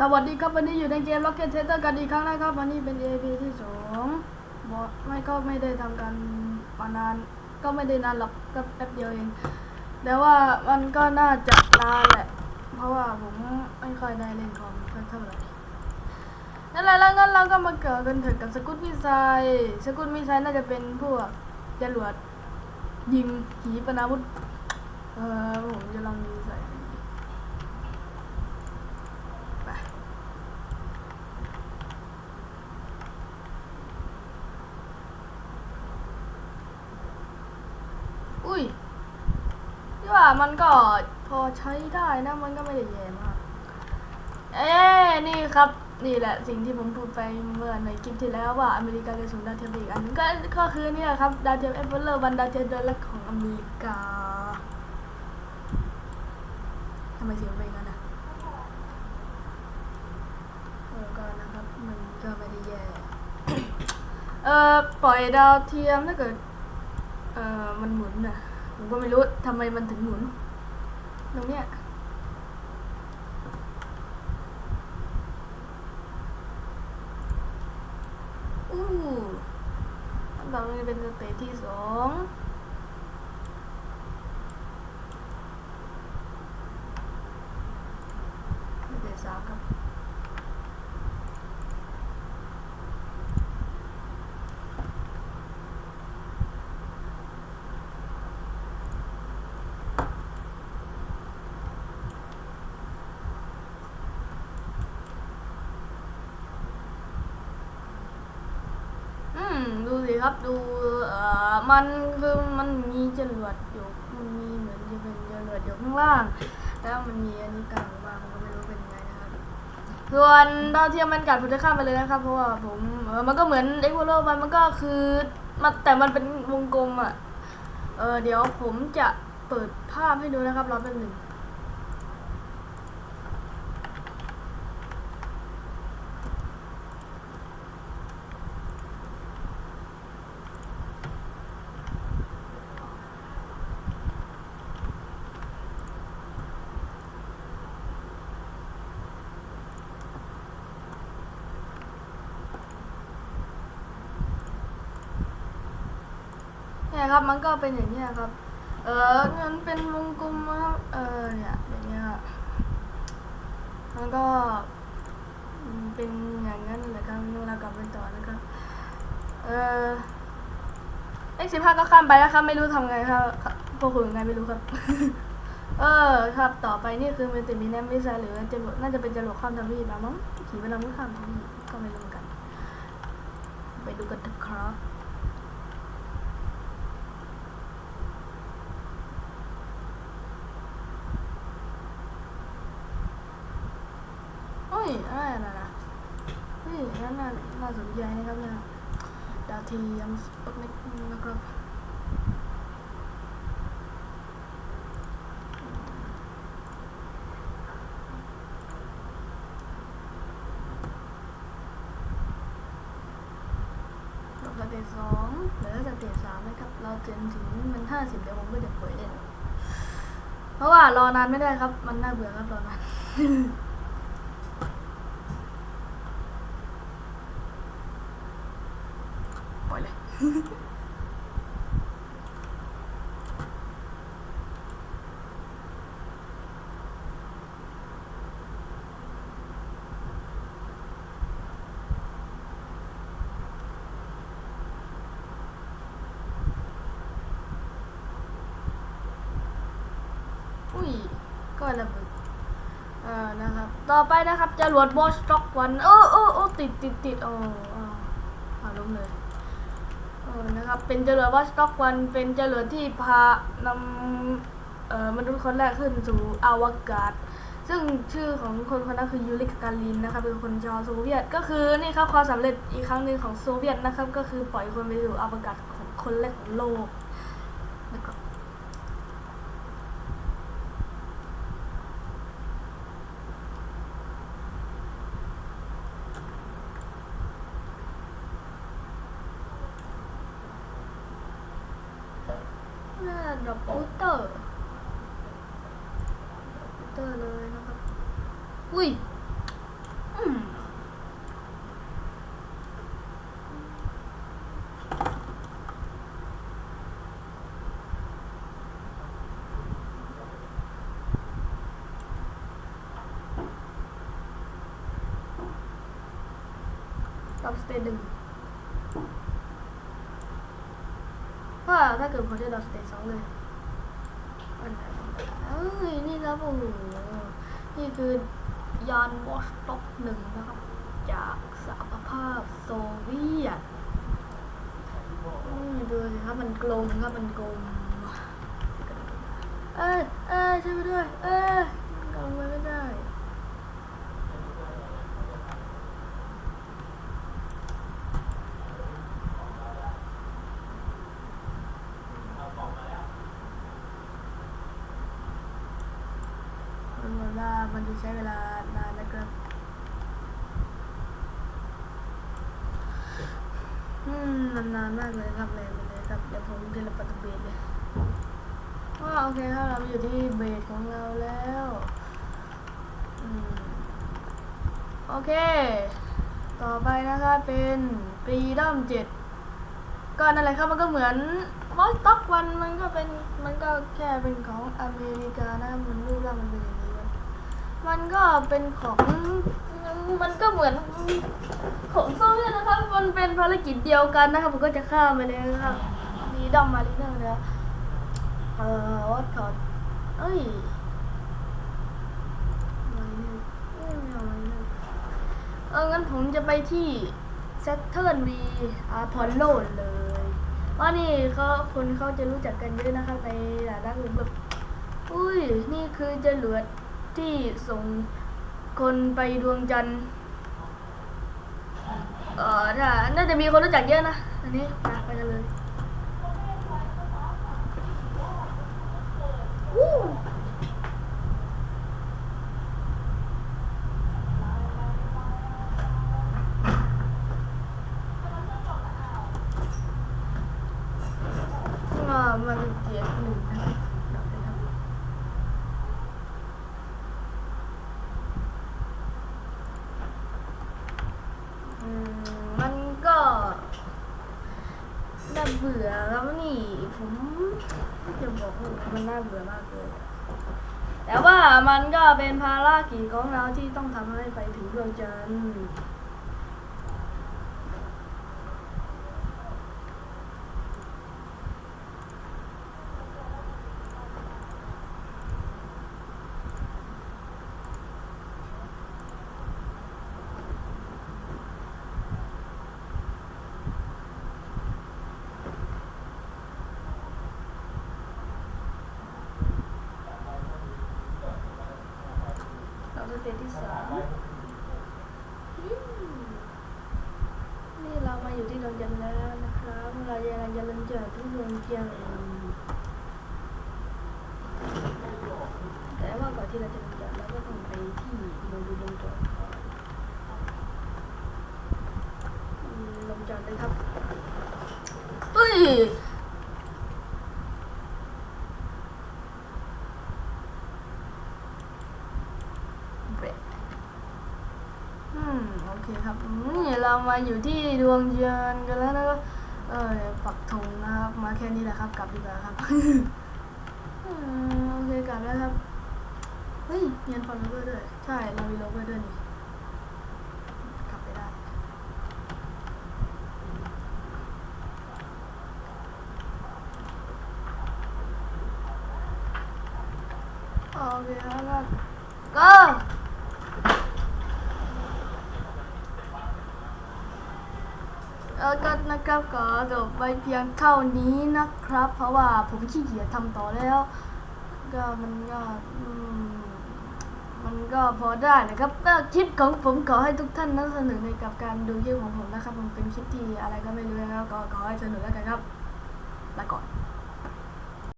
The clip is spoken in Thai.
สวัสดีครับวันนี้อยู่ในเกม Rocket Tester กันอีกครั้งนะครับ วันนี้เป็น AP ที่สองบอไม่ก็ไม่ได้ทำกันมานาน ก็ไม่ได้นานหรอกก็แป๊บเดียวเอง แต่ว่ามันก็น่าจะนานแหละ เพราะว่าผมไม่ค่อยได้เล่นคอมเท่าไหร่นั่นแหละแล้วงั้นเราก็มาเกิดกันเถิดกับสกุตมิไซสกุตมิไซน่าจะเป็นพวกจรวดยิงขีปนาวุธ เออผมจะลองยิงใส่ไป อุ้ยที่ว่ามันก็พอใช้ได้นะ มันก็ไม่ได้แย่มาก เอ๊นี่ครับนี่แหละสิ่งที่ผมพูดไปเมื่อในคลิปที่แล้วว่าอเมริกาจะส่งดาวเทียมอีกอันก็ก็คือเนี่ยครับดาวเทียมเอเวอร์เลอร์วันดาวเทียมโดยแรกของอเมริกาทำไมเสียงเป็นกันนะเออก็นะครับมันก็ไม่ได้แย่เออปล่อยดาวเทียมถ้าเกิด เออมันหมุนอะผมก็ไม่รู้ทำไมมันถึงหมุน ตรงเนี้ยอู้ตอนนี้เป็นสเตจที่สองสเตจสามครับ อืมดูสิ ครับดูเอ่อมันคือมันมีจรวดอยู่มันมีเหมือนจะเป็นจรวดอยู่ข้างล่าง แล้วมันมีอันนี้กลางมาผมก็ไม่รู้เป็นยังไงนะครับ ส่วนดาวเทียมมันกัดผมจะข้ามไปเลยนะครับ เพราะว่าผมเออมันก็เหมือนเอ็กโวโลมันมันก็คือมันแต่มันเป็นวงกลมอะเออเดี๋ยวผมจะเปิดภาพให้ดูนะครับรอแป๊บหนึ่ง เนี่ยครับมันก็เป็นอย่างนี้ครับ เออมันเป็นวงกลมนะครับ เออเนี่ยอย่างเงี้ยครับมันก็เป็นอย่างนั้นเลยครับเรากลับไปต่อนะครับเออเลขสิบห้าก็ข้ามไปแล้วครับ ไม่รู้ทำไงครับพวกคุณยังไงไม่รู้ครับ เออ ครับต่อไปนี่คือมันจะมีแนมวิซาหรือจะน่าจะเป็นจรวดข้ามทวีปมั้งขี่ไปแล้วไม่ข้ามทวีปก็ไม่รู้กัน ไปดูกันเถอะครับ ยอะไรนะนะเฮ้ยนั่นน่าน่าสนใจนะครับเนี่ยดาวเทียมสปุตนิกนะครับจบสเตจสองหลือสเตจสามนะครับ เราจนถึงมันห้าสิบเดี๋ยวผมก็จะเปิดเล่นเพราะว่ารอนานไม่ได้ครับ มันน่าเบื่อครับรอนาน ปล่อยเลย อุ้ย ก็ระเบิดอ่านะครับ ต่อไปนะครับจรวดบอสต็อกวันเออเออเออติดติดติดโอ้อ่าล้มเลยเออนะครับ เป็นจรวดบอสต็อกวัน เป็นจรวดที่พานำเอ่อมนุษย์คนแรกขึ้นสู่อวกาศ ซึ่งชื่อของคนคนนั้นคือยูริกากาลินนะครับ เป็นคนชาวโซเวียต ก็คือนี่ครับความสำเร็จอีกครั้งหนึ่งของโซเวียตนะครับ ก็คือปล่อยคนไปสู่อวกาศของคนแรกของโลกนะครับ น่าดอกบูเตอร์บูเตอร์เลยนะครับ อุ้ยอืมดับสเตย์หนึ่งว่า ถ้าเกิดเขาจะดับสเตย์สองเลยอันไหนเอ้ยนี่ครับโอ้โหนี่คือยานวอชต็อกหนึ่งนะครับ จากสหภาพโซเวียตดูสิครับมันกลมครับมันกลมเอ้ยเอ้ยช่วยด้วย เอ้ยกลมไปไม่ได้ มันเหมือนว่ามันจะใช้เวลานานนะครับอืมนานมากเลยครับเลยไปเลยครับเดี๋ยวผมเทเลปอร์ตเบสเลยว่าโอเคครับเราอยู่ที่เบสของเราแล้วอืมโอเค ต่อไปนะครับเป็นปีดัมเจ็ดก็นั่นแหละครับมันก็เหมือนวอลต็อกวันมันก็เป็นมันก็แค่เป็นของอเมริกานะมันรูปร่างมันเป็นอย่างนี้ มันก็เป็นของมันก็เหมือนของโซเวียตนะครับ มันเป็นภารกิจเดียวกันนะครับผมก็จะข้ามไปเลยนะครับมีดอมมาลิเนอร์นะเอ่อวัดคอร์เอ้ยมาลิเนอร์เอ้ยไม่เอามาลิเนอร์เอองั้นผมจะไปที่ Saturn V Apollo เลยว่านี่เขาคนเขาจะรู้จักกันเยอะนะครับในหลายด้านแบบอุ้ย นี่คือจรวด ที่ส่งคนไปดวงจันทร์ เออน่าน่าจะมีคนรู้จักเยอะนะ อันนี้ไปกันเลยวู้อ่ามันเป็นเจ็ดหนึ่งนะครับเดี๋ยวนะครับ อืมมันก็น่า เบื่อแล้วนี่ผมจะบอกว่ามันน่าเบื่อมากเลยแต่ว่ามันก็เป็นภารกิจของเราที่ต้องทำให้ไปถึงดวงจันทร์ เราจะเตจที่สอืมนี่เรามาอยู่ที่ดวงจันทร์แล้วนะครับเราจะกำลังจะลันเจอที่ดวงจันทร์แต่ว่าก่อนที่เราจะลงจันทร์เราก็ต้องไปที่ดวงดูดวงจันทร์ก่อนลงจันทร์เลยครับเฮ้ย เบรกอืม โอ เคครับอืมนี่เรามาอยู่ที่ดวงจันทร์กันแล้วนะครับเออปักธงนะครับ มาแค่นี้แหละครับ กลับดีกว่าครับโอเคกลับแล้วครับ เฮ้ยเรียนฟอนโลเวอร์ด้วย ใช่ เรามีโลเวอร์ด้วยนี่กลับไปได้ โอเคครับก็ แล้วก็นะครับก็จบไปเพียงเท่านี้นะครับ เพราะว่าผมขี้เกียจทำต่อแล้ว ก็มันก็มมันก็พอได้นะครับก็คลิปของผมขอให้ทุกท่านนั้นสนุกในกับการดูคลิปของผมนะครับ มันเป็นคลิปที่อะไรก็ไม่รู้นะครับก็ขอให้สนุกแล้วกันครับลาก่อน